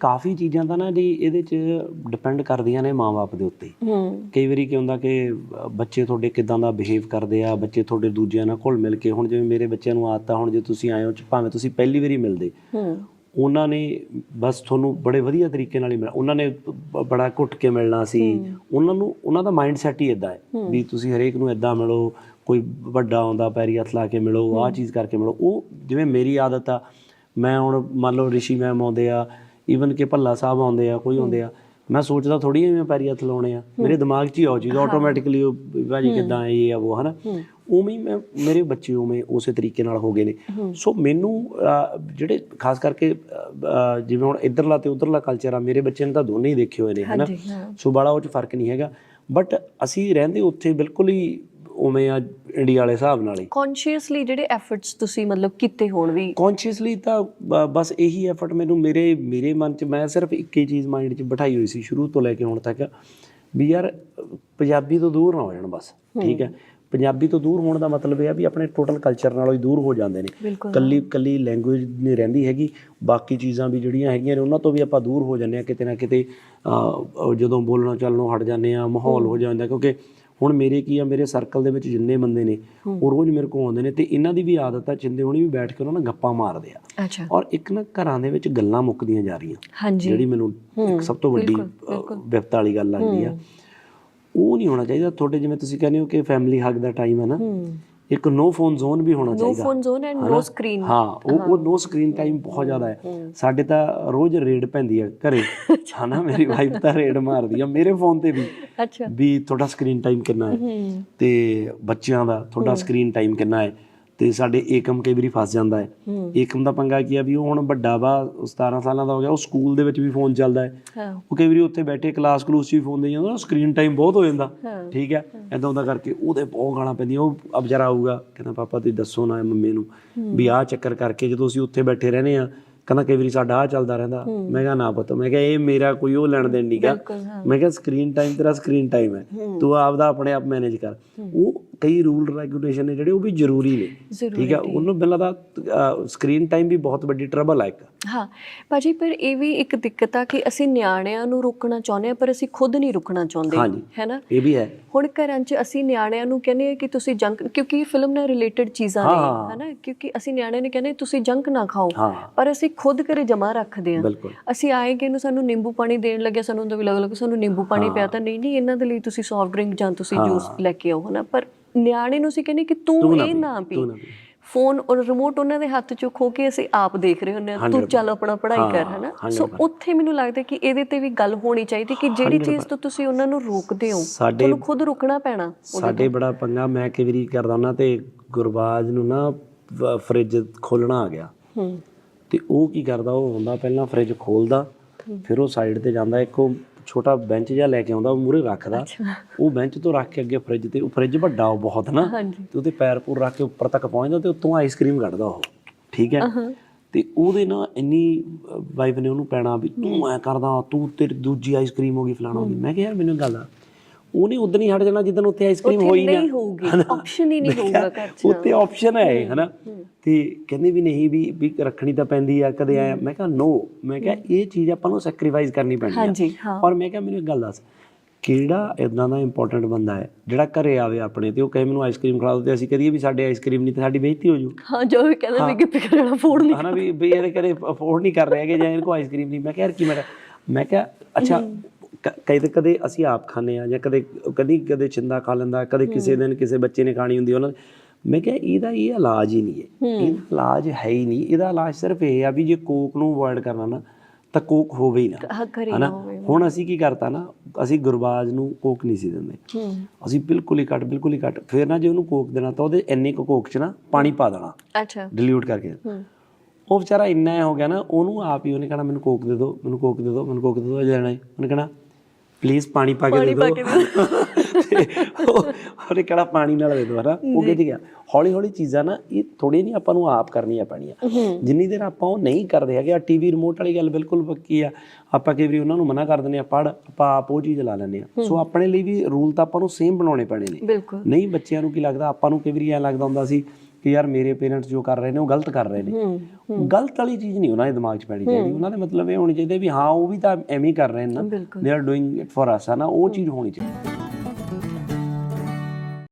ਕਾਫੀ ਚੀਜ਼ਾਂ ਤਾਂ ਨਾ ਜੀ ਇਹਦੇ 'ਚ ਡਿਪੈਂਡ ਕਰਦੀਆਂ ਨੇ ਮਾਪੇ ਦੇ ਉੱਤੇ। ਹੂੰ। ਕਈ ਵਾਰੀ ਕੀ ਹੁੰਦਾ ਕਿ ਬੱਚੇ ਤੁਹਾਡੇ ਕਿਦਾਂ ਦਾ ਬਿਹੇਵ ਕਰਦੇ ਆ ਬੱਚੇ ਤੁਹਾਡੇ ਦੂਜਿਆਂ ਨਾਲ ਘੁਲ ਮਿਲ ਕੇ ਹੁਣ ਜਿਵੇਂ ਮੇਰੇ ਬੱਚਿਆਂ ਨੂੰ ਆਦਤ ਆ ਹੁਣ ਜੇ ਤੁਸੀਂ ਆਏ ਹੋ ਚ- ਭਾਵੇਂ ਤੁਸੀਂ ਪਹਿਲੀ ਵਾਰੀ ਮਿਲਦੇ ਹੂੰ। ਉਹਨਾਂ ਨੇ ਬਸ ਤੁਹਾਨੂੰ ਬੜੇ ਵਧੀਆ ਤਰੀਕੇ ਨਾਲ ਹੀ ਮਿਲਣਾ ਉਹਨਾਂ ਨੇ ਬੜਾ ਘੁੱਟ ਕੇ ਮਿਲਣਾ ਸੀ। ਉਹਨਾਂ ਨੂੰ ਉਹਨਾਂ ਦਾ ਮਾਈਂਡ ਸੈਟ ਹੀ ਇਦਾਂ ਹੈ ਵੀ ਤੁਸੀਂ ਹਰੇਕ ਨੂੰ ਇਦਾਂ ਮਿਲੋ ਕੋਈ ਵੱਡਾ ਆਉਂਦਾ ਪੈਰੀ ਹੱਥ ਲਾ ਕੇ ਮਿਲੋ ਆਹ ਚੀਜ਼ ਕਰਕੇ ਮਿਲੋ। ਉਹ ਜਿਵੇਂ ਮੇਰੀ ਆਦਤ ਆ ਮੈਂ ਹੁਣ ਮੰਨ ਲਓ ਰਿਸ਼ੀ ਮੈਮ ਆਉਂਦੇ ਆ ਈਵਨ ਕਿ ਭੱਲਾ ਸਾਹਿਬ ਆਉਂਦੇ ਆ ਕੋਈ ਆਉਂਦੇ ਆ। ਮੈਂ ਸੋਚਦਾ ਥੋੜੀ ਐਵੇਂ ਪੈਰੀ ਹੱਥ ਲਾਉਣੇ ਆ। ਮੇਰੇ ਦਿਮਾਗ 'ਚ ਹੀ ਆਉ ਚੀਜ਼ ਆਟੋਮੈਟਿਕਲੀ ਭਾਜੀ ਕਿਦਾਂ ਇਹ ਆ ਉਹ ਹਨਾ? ਉਵੇਂ ਮੈਂ ਮੇਰੇ ਬੱਚੇ ਉਵੇਂ ਉਸੇ ਤਰੀਕੇ ਨਾਲ ਹੋ ਗਏ ਨੇ। ਸੋ ਮੈਨੂੰ ਜਿਹੜੇ ਖਾਸ ਕਰਕੇ ਜਿਵੇਂ ਹੁਣ ਇਧਰਲਾ ਤੇ ਉਧਰਲਾ ਕਲਚਰ ਆ ਮੇਰੇ ਬੱਚੇ ਨੇ ਤਾਂ ਦੋਨੇ ਹੀ ਦੇਖੇ ਹੋਏ ਨੇ ਹਨਾ? ਸੋ ਬੜਾ ਉਹ ਚ ਫ਼ਰਕ ਨਹੀਂ ਹੈਗਾ। ਬਟ ਅਸੀਂ ਰਹਿੰਦੇ ਉੱਥੇ ਬਿਲਕੁਲ ਹੀ ਉਵੇਂ ਆ ਇੰਡੀਆ ਵਾਲੇ ਹਿਸਾਬ ਨਾਲ ਹੀ। ਕੌਨਸ਼ੀਅਸਲੀ ਜਿਹੜੇ ਐਫਰਟਸ ਤੁਸੀਂ ਮਤਲਬ ਕੀਤੇ ਹੋਣ ਵੀ। ਕੌਨਸ਼ੀਅਸਲੀ ਤਾਂ ਬ- ਬਸ ਇਹੀ ਐਫਰਟ ਮੈਨੂੰ ਮੇਰੇ ਮੇਰੇ ਮਨ ਚ ਮੈਂ ਸਿਰਫ ਇੱਕ ਹੀ ਚੀਜ਼ ਮਾਈਂਡ ਚ ਬਿਠਾਈ ਹੋਈ ਸੀ ਸ਼ੁਰੂ ਤੋਂ ਲੈ ਕੇ ਹੁਣ ਤੱਕ ਵੀ ਯਾਰ ਪੰਜਾਬੀ ਤੋਂ ਦੂਰ ਨਾ ਹੋ ਜਾਣ ਬਸ ਠੀਕ ਹੈ। ਪੰਜਾਬੀ ਤੋਂ ਦੂਰ ਹੋਣ ਦਾ ਮਤਲਬ ਇਹ ਆ ਵੀ ਆਪਣੇ ਟੋਟਲ ਕਲਚਰ ਨਾਲੋਂ ਹੀ ਦੂਰ ਹੋ ਜਾਂਦੇ ਨੇ। ਬਿਲਕੁਲ। ਕੱਲੀ ਕੱਲੀ ਲੈਂਗੁਏਜ ਨਹੀਂ ਰਹਿੰਦੀ ਹੈਗੀ। ਬਾਕੀ ਚੀਜ਼ਾਂ ਵੀ ਜਿਹੜੀਆਂ ਹੈਗੀਆਂ ਨੇ ਉਹਨਾਂ ਤੋਂ ਵੀ ਆਪਾਂ ਦੂਰ ਹੋ ਜਾਂਦੇ ਆ ਕਿਤੇ ਨਾ ਕਿਤੇ ਅਹ, ਜਦੋਂ ਬੋਲਣੋਂ ਚੱਲਣੋਂ ਹਟ ਜਾਂਦੇ ਆ ਮਾਹੌਲ ਹੋ ਜਾਂਦਾ ਕਿਉਂਕਿ ਹੁਣ ਮੇਰੇ ਕੀ ਆ ਮੇਰੇ ਸਰਕਲ ਦੇ ਵਿੱਚ ਜਿੰਨੇ ਬੰਦੇ ਨੇ ਉਹ ਰੋਜ਼ ਮੇਰੇ ਕੋਲ ਆਉਂਦੇ ਨੇ ਤੇ ਇਹਨਾਂ ਦੀ ਵੀ ਆਦਤ ਆ ਚਿੰਦੇ ਹੋਣੀ ਵੀ ਬੈਠ ਕੇ ਉਹਨਾਂ ਨਾਲ ਗੱਪਾਂ ਮਾਰਦੇ ਆ। ਅੱਛਾ। ਔਰ ਇੱਕ ਨਾ ਘਰਾਂ ਦੇ ਵਿੱਚ ਗੱਲਾਂ ਮੁੱਕਦੀਆਂ ਜਾ ਰਹੀਆਂ ਜਿਹੜੀ ਮੈਨੂੰ ਇੱਕ ਸਭ ਤੋਂ ਵੱਡੀ ਵਿਪਤਾ ਵਾਲੀ ਗੱਲ ਲੱਗਦੀ ਆ। ਉਹ ਨਹੀਂ ਹੋਣਾ ਚਾਹੀਦਾ ਤੁਹਾਡੇ ਜਿਵੇਂ ਤੁਸੀਂ ਕਹਿੰਦੇ ਹੋ ਕਿ ਫੈਮਿਲੀ ਹੱਗ ਦਾ ਟਾਈਮ ਹੈ ਨਾ। ਇੱਕ ਨੋ ਫੋਨ ਜ਼ੋਨ ਵੀ ਹੋਣਾ ਨੋ ਚਾਹੀਦਾ। Phone zone and no screen ਹਾਂ ਉਹ ਉਹ ਨੋ ਸਕਰੀਨ ਟਾਈਮ ਬਹੁਤ ਜ਼ਿਆਦਾ ਹੈ। ਸਾਡੇ ਤਾਂ ਰੋਜ਼ ਰੇਡ ਪੈਂਦੀ ਹੈ ਘਰੇ। ਹਨਾ ਮੇਰੀ ਵਾਈਫ ਤਾਂ ਰੇਡ ਮਾਰਦੀ ਆ। ਮੇਰੇ ਫੋਨ ਤੇ ਵੀ ਅੱਛਾ। ਵੀ ਤੁਹਾਡਾ ਸਕਰੀਨ ਟਾਈਮ ਕਿੰਨਾ ਹੂੰ। ਤੇ ਬੱਚਿਆਂ ਦਾ ਤੁਹਾਡਾ ਸਕਰੀਨ ਟਾਈਮ ਕਿੰਨਾ ਹੈ। ਤੇ ਸਾਡੇ ਏਕਮ ਕਈ ਵਾਰੀ ਫਸ ਜਾਂਦਾ ਹੈ। ਏਕਮ ਦਾ ਪੰਗਾ ਕੀ ਆ ਵੀ ਉਹ ਹੁਣ ਵੱਡਾ ਵਾ ਉਹ 17 ਸਾਲਾਂ ਦਾ ਹੋ ਗਿਆ ਉਹ ਸਕੂਲ ਦੇ ਵਿੱਚ ਵੀ ਫੋਨ ਚੱਲਦਾ ਹੈ। ਉਹ ਕਈ ਵਾਰੀ ਉੱਥੇ ਬੈਠੇ ਕਲਾਸ ਕਲੂਸ ਵੀ ਫੋਨ ਦੇ ਜਾਂਦਾ ਸਕਰੀਨ ਟਾਈਮ ਬਹੁਤ ਹੋ ਜਾਂਦਾ। ਠੀਕ ਹੈ ਐਦਾਂ ਦਾ ਕਰਕੇ ਉਹਦੇ ਬਹੁਤ ਗਾਲਾਂ ਪੈਂਦੀਆਂ ਉਹ ਅਬ ਜਰਾ ਆਊਗਾ ਕਹਿੰਦਾ ਪਾਪਾ ਤੁਸੀਂ ਦੱਸੋ ਨਾ ਮੰਮੀ ਨੂੰ ਵੀ ਆਹ ਚੱਕਰ ਕਰਕੇ ਜਦੋਂ ਅਸੀਂ ਉੱਥੇ ਬੈਠੇ ਰਹਨੇ ਆ ਕਹਿੰਦਾ ਕਈ ਵਾਰੀ ਸਾਡਾ ਆ ਚੱਲਦਾ ਰਹਿੰਦਾ। ਮੈਂ ਕਿਹਾ ਨਾ ਪੁੱਤ ਮੈਂ ਕਿਹਾ ਇਹ ਮੇਰਾ ਕੋਈ ਉਹ ਲੈਣ ਦੇਣ ਨਹੀਂਗਾ ਮੈਂ ਕਿਹਾ ਸਕਰੀਨ ਟਾਈਮ ਤੇਰਾ ਸਕਰੀਨ ਟਾਈਮ ਹੈ। ਤੂੰ ਆਪਦਾ ਆਪਣੇ ਆਪ ਮੈਨੇਜ ਕਰ। ਉਹ ਕਈ ਰੂਲ ਰੈਗੂਲੇਸ਼ਨ ਨੇ ਜਿਹੜੇ ਉਹ ਵੀ ਜ਼ਰੂਰੀ ਨੇ। ਠੀਕ ਹੈ ਉਹਨੂੰ ਬਿਨਾਂ ਦਾ ਸਕਰੀਨ ਟਾਈਮ ਵੀ ਬਹੁਤ ਵੱਡੀ ਟਰਬਲ ਹੈ ਇੱਕ। ਹਾਂ ਭਾਜੀ ਪਰ ਇਹ ਵੀ ਇੱਕ ਦਿੱਕਤ ਆ ਕਿ ਅਸੀਂ ਨਿਆਣਿਆਂ ਨੂੰ ਰੋਕਣਾ ਚਾਹੁੰਦੇ ਆ ਪਰ ਅਸੀਂ ਖੁਦ ਨਹੀਂ ਰੁਕਣਾ ਚਾਹੁੰਦੇ ਹਾਂਜੀ। ਹੈਨਾ? ਇਹ ਵੀ ਹੈ। ਹੁਣ ਘਰਾਂ 'ਚ ਅਸੀਂ ਨਿਆਣਿਆਂ ਨੂੰ ਕਹਿੰਦੇ ਆ ਕਿ ਤੁਸੀਂ ਜੰਕ ਕਿਉਂਕਿ ਫਿਲਮ ਨਾਲ ਰਿਲੇਟਡ ਚੀਜ਼ਾਂ ਨੇ ਹਾਂ। ਹੈਨਾ? ਕਿਉਂਕਿ ਅਸੀਂ ਨਿਆਣਿਆਂ ਨੂੰ ਕਹਿੰਦੇ ਤੁਸੀਂ ਜੰਕ ਨਾ ਖਾਓ। ਹਾਂ। ਪਰ ਅਸੀਂ ਖੁਦ ਘਰੇ ਜਮਾ ਰੱਖਦੇ ਆ ਅਸੀਂ ਆਏ ਕਿ ਇਹਨੂੰ ਸਾਨੂੰ ਨਿੰਬੂ ਪਾਣੀ ਦੇਣ ਲੱਗੇ ਸਾਨੂੰ ਤਾਂ ਵੀ ਲੱਗ ਲੱਗ ਸਾਨੂੰ ਨਿੰਬੂ ਪਾਣੀ ਪਿਆ ਤਾਂ ਨਹੀਂ ਨਹੀਂ ਇਹਨਾਂ ਦੇ ਲਈ ਤੁਸੀਂ ਸੌਫਟ ਡਰਿੰਕ ਜਾਂ ਤੁਸੀਂ ਜੂਸ ਲੈ ਕੇ ਆਓ ਹਨਾ? ਪਰ ਨਿਆਣੇ ਨੂੰ ਅਸੀਂ ਕਹਿੰਦੇ ਕਿ ਤੂੰ ਇਹ ਨਾ ਪੀ। ਫੋਨ ਔਰ ਰਿਮੋਟ ਉਹਨਾਂ ਦੇ ਹੱਥ ਚੋਂ ਖੋ ਕੇ ਅਸੀਂ ਆਪ ਦੇਖ ਰਹੇ ਆ ਤੂੰ ਚੱਲ ਆਪਣਾ ਪੜ੍ਹਾਈ ਕਰ ਹਨਾ? ਸੋ ਉੱਥੇ ਮੈਨੂੰ ਲੱਗਦਾ ਕਿ ਇਹਦੇ ਤੇ ਵੀ ਗੱਲ ਹੋਣੀ ਚਾਹੀਦੀ ਕਿ ਜਿਹੜੀ ਚੀਜ਼ ਤੋਂ ਤੁਸੀਂ ਉਹਨਾਂ ਨੂੰ ਰੋਕਦੇ ਹੋ ਤੁਹਾਨੂੰ ਖੁਦ ਰੁਕਣਾ ਪੈਣਾ ਸਾਡੇ ਬੜਾ ਪੰਗਾ ਮੈਂ ਕਈ ਵਾਰੀ ਕਰਦਾ ਨਾ ਤੇ ਗੁਰਬਾਜ ਨੂੰ ਨਾ ਫਰਿੱਜ ਖੋਲਣਾ ਆ ਗਿਆ। ਹੂੰ। ਤੇ ਉਹ ਕੀ ਕਰਦਾ ਉਹ ਹੁੰਦਾ ਪਹਿਲਾਂ ਫਰਿੱਜ ਖੋਲਦਾ ਫਿਰ ਉਹ ਸਾਈਡ ਤੇ ਜਾਂਦਾ ਇੱਕ ਉਹ ਛੋਟਾ ਬੈਂਚ ਜਿਹਾ ਲੈ ਕੇ ਆਉਂਦਾ ਉਹ ਮੂਰੇ ਰੱਖਦਾ। ਉਹ ਬੈਂਚ ਤੋਂ ਰੱਖ ਕੇ ਅੱਗੇ ਫਰਿੱਜ ਤੇ ਉਹ ਫਰਿੱਜ ਵੱਡਾ ਉਹ ਬਹੁਤ ਨਾ। ਤੇ ਉਹਦੇ ਪੈਰ ਪੂਰ ਰੱਖ ਕੇ ਉੱਪਰ ਤੱਕ ਪਹੁੰਚਦਾ ਤੇ ਉੱਤੋਂ ਆਈਸਕ੍ਰੀਮ ਕੱਢਦਾ ਉਹ। ਠੀਕ ਹੈ? ਤੇ ਉਹਦੇ ਨਾਲ ਇੰਨੀ ਵਾਈਫ ਨੇ ਉਹਨੂੰ ਪੈਣਾ ਵੀ ਤੂੰ ਐ ਕਰਦਾ ਤੂੰ ਤੇਰੀ ਦੂਜੀ ਆਈਸਕ੍ਰੀਮ ਹੋ ਗਈ ਫਲਾਣਾ ਹੋ ਗਈ। ਮੈਂ ਕਿਹਾ ਯਾਰ ਮੈਨੂੰ ਗੱਲ ਆ। ਉਹਨੇ ਉਦੋਂ ਹੀ ਹਟ ਜਾਣਾ ਜਿੱਦਣ ਉੱਥੇ ਆਈਸਕ੍ਰੀਮ ਹੋਈ ਨਾ। ਨਹੀਂ ਹੋਊਗੀ ਆਪਸ਼ਨ ਹੀ ਨਹੀਂ ਹੋਊਗਾ ਘਰ 'ਚ। ਉੱਤੇ ਆਪਸ਼ਨ ਹੈ ਹਨਾ? ਤੇ ਕਹਿੰਦੇ ਵੀ ਨਹੀਂ ਵੀ ਵੀ ਰੱਖਣੀ ਤਾਂ ਪੈਂਦੀ ਆ ਕਦੇ ਆਇਆ ਮੈਂ ਕਿਹਾ ਨੋ ਮੈਂ ਕਿਹਾ ਇਹ ਚੀਜ਼ ਆਪਾਂ ਨੂੰ ਸੈਕਰੀਫਾਈਸ ਕਰਨੀ ਪੈਣੀ ਆ। ਹਾਂਜੀ ਹਾਂ। ਔਰ ਮੈਂ ਕਿਹਾ ਮੈਨੂੰ ਇੱਕ ਗੱਲ ਦੱਸ। ਕਿਹੜਾ ਇਦਾਂ ਦਾ ਇੰਪੋਰਟੈਂਟ ਬੰਦਾ ਹੈ ਜਿਹੜਾ ਘਰੇ ਆਵੇ ਆਪਣੇ ਤੇ ਉਹ ਕਹੇ ਮੈਨੂੰ ਆਈਸਕ੍ਰੀਮ ਖਿਲਾ ਦਿਓ ਤੇ ਅਸੀਂ ਕਰੀਏ ਵੀ ਸਾਡੇ ਆਈਸਕ੍ਰੀਮ ਨਹੀਂ ਤੇ ਸਾਡੀ ਬੇਇੱਜ਼ਤੀ ਹੋ ਜੂ? ਹਾਂ ਜੋ ਵੀ ਕਹਿੰਦੇ ਵੀ ਗਿਫਟ ਕਰਨਾ ਫੋੜ ਨਹੀਂ ਹਨਾ ਵੀ ਵੀ ਇਹਦੇ ਘਰੇ ਅਫੋਰਡ ਨਹੀਂ ਕਰ ਰਹੇ ਜਾਂ ਇਹਨਾਂ ਕੋ ਆਈਸਕ੍ਰੀਮ ਨਹੀਂ। ਮੈਂ ਕਿਹਾ ਯਾਰ ਕੀ ਮੈਂ ਮੈਂ ਕਿਹਾ ਅੱਛਾ ਕਦੇ ਕਦੇ ਅਸੀਂ ਆਪ ਖਾਂਦੇ ਆ ਜਾਂ ਕਦੇ ਕਦੀ ਕਦੇ ਚਿੰਦਾ ਖਾ ਲੈਂਦਾ ਕਦੇ ਕਿਸੇ ਦਿਨ ਕਿਸੇ ਬੱਚੇ ਨੇ ਖਾਣੀ ਹੁੰਦੀ ਉਹਨਾਂ ਮੈਂ ਕਿਹਾ ਇਹਦਾ ਇਹ ਇਲਾਜ ਹੀ ਨਹੀਂ ਹੈ। ਇਹ ਇਲਾਜ ਹੈ ਹੀ ਨਹੀਂ। ਇਹਦਾ ਇਲਾਜ ਸਿਰਫ ਇਹ ਆ ਵੀ ਜੇ ਕੋਕ ਨੂੰ ਅਵੋਇਡ ਕਰਨਾ ਨਾ ਤਾਂ ਕੋਕ ਹੋਵੇ ਹੀ ਨਾ। ਹਨਾ? ਹੁਣ ਅਸੀਂ ਕੀ ਕਰਤਾ ਨਾ ਅਸੀਂ ਗੁਰਬਾਜ ਨੂੰ ਕੋਕ ਨਹੀਂ ਸੀ ਦਿੰਦੇ। ਅਸੀਂ ਬਿਲਕੁਲ ਹੀ ਕੱਟ ਬਿਲਕੁਲ ਹੀ ਕੱਟ ਫਿਰ ਨਾ ਜੇ ਉਹਨੂੰ ਕੋਕ ਦੇਣਾ ਤਾਂ ਉਹਦੇ ਇੰਨੇ ਕੁ ਕੋਕ 'ਚ ਨਾ ਪਾਣੀ ਪਾ ਦੇਣਾ। ਅੱਛਾ। ਡਿਲੀਊਟ ਕਰਕੇ। ਉਹ ਵਿਚਾਰਾ ਇੰਨਾ ਹੀ ਗਿਆ ਨਾ ਉਹਨੂੰ ਆਪ ਹੀ ਉਹਨੇ ਕਹਣਾ ਮੈਨੂੰ ਕੋਕ ਦੇ ਦਿਓ ਮੈਨੂੰ ਕੋਕ ਦੇ ਦਿਓ ਮੈਨੂੰ ਕੋਕ ਦੇ ਦਿਓ ਹੈ ਉਹਨੇ ਕਹਣਾ ਪਲੀਜ਼ ਪਾਣੀ ਪਾ ਕੇ ਦੇ ਦਿਓ। ਉਹਨੇ ਕਹਣਾ ਪਾਣੀ ਨਾਲ ਦੇ ਦਿਓ ਹਨਾ? ਉਹ ਕਿੱਥੇ ਗਿਆ ਹੌਲੀ ਹੌਲੀ ਚੀਜ਼ਾਂ ਨਾ ਇਹ ਥੋੜੀ ਨਹੀਂ ਆਪਾਂ ਨੂੰ ਆਪ ਕਰਨੀਆਂ ਪੈਣੀਆਂ। ਜਿੰਨੀ ਦੇਰ ਆਪਾਂ ਉਹ ਨਹੀਂ ਕਰਦੇ ਹੈਗੇ ਆ ਟੀਵੀ ਰਿਮੋਟ ਵਾਲੀ ਗੱਲ ਬਿਲਕੁਲ ਪੱਕੀ ਆ। ਆਪਾਂ ਕਈ ਵਾਰੀ ਉਹਨਾਂ ਨੂੰ ਮਨਾ ਕਰ ਦਿੰਦੇ ਆ ਪੜ ਆਪਾਂ ਆਪ ਉਹ ਚੀਜ਼ ਲਾ ਲੈਂਦੇ ਆ। ਸੋ ਆਪਣੇ ਲਈ ਵੀ ਰੂਲ ਤਾਂ ਆਪਾਂ ਨੂੰ ਸੇਮ ਬਣਾਉਣੇ ਪੈਣੇ ਨੇ। ਨਹੀਂ ਬੱਚਿਆਂ ਨੂੰ ਕੀ ਲੱਗਦਾ ਆਪਾਂ ਨੂੰ ਕਈ ਵਾਰੀ ਐ ਲੱਗਦਾ ਹੁੰਦਾ ਸੀ ਕਿ ਯਾਰ ਮੇਰੇ ਪੇਰੈਂਟਸ ਜੋ ਕਰ ਰਹੇ ਨੇ ਉਹ ਗਲਤ ਕਰ ਰਹੇ ਨੇ। ਗਲਤ ਵਾਲੀ ਚੀਜ਼ ਨਹੀਂ ਉਹਨਾਂ ਦੇ ਦਿਮਾਗ 'ਚ ਪੈਣੀ ਚਾਹੀਦੀ। ਉਹਨਾਂ ਦੇ ਮਤਲਬ ਇਹ ਹੋਣੀ ਚਾਹੀਦੀ ਵੀ ਹਾਂ ਉਹ ਵੀ ਤਾਂ ਐਵੇਂ ਹੀ ਕਰ ਰਹੇ ਨੇ ਨਾ। They are doing it for us ਨਾ ਉਹ ਚੀਜ਼ ਹੋਣੀ ਚਾਹੀਦੀ।